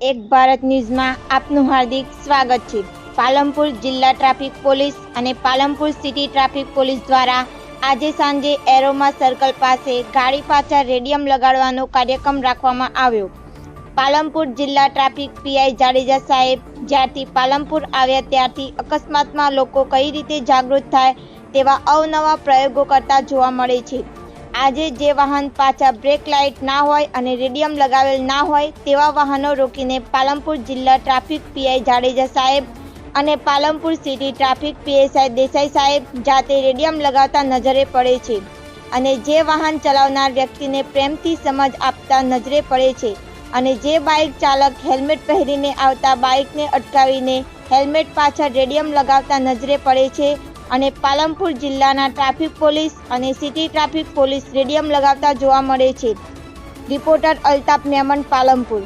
એક ભારત ન્યૂઝમાં આપનું હાર્દિક સ્વાગત છે. પાલનપુર જિલ્લા ટ્રાફિક પોલીસ અને પાલનપુર સિટી ટ્રાફિક પોલીસ દ્વારા આજે સાંજે એરોમા સર્કલ પાસે ગાડી પાછળ રેડિયમ લગાડવાનો કાર્યક્રમ રાખવામાં આવ્યો. પાલનપુર જિલ્લા ટ્રાફિક પીઆઈ જાડેજા સાહેબ જ્યારથી પાલનપુર આવ્યા ત્યારથી અકસ્માતમાં લોકો કઈ રીતે જાગૃત થાય તેવા અવનવા પ્રયોગો કરતા જોવા મળે છે. આજે જે વાહન પાછા બ્રેક લાઇટ ના હોય અને રેડિયમ લગાવેલ ના હોય, તેવા વાહનો રોકીને પાલનપુર જિલ્લા ટ્રાફિક પીઆઈ જાડેજા સાહેબ અને Palanpur city traffic PSI Desai સાહેબ જાતે રેડિયમ લગાવતા નજરે પડે છે અને જે વાહન ચલાવનાર વ્યક્તિને પ્રેમથી સમજ આપતા નજરે પડે છે અને જે બાઇક ચાલક હેલ્મેટ પહેરીને આવતા બાઇકને અટકાવીને હેલ્મેટ પાછળ રેડિયમ લગાવતા નજરે પડે છે અને પાલનપુર જિલ્લાના ટ્રાફિક પોલીસ અને સિટી ટ્રાફિક પોલીસ રેડિયમ લગાવતા જોવા મળે છે. રિપોર્ટર અલ્તાફ મેમન પાલનપુર.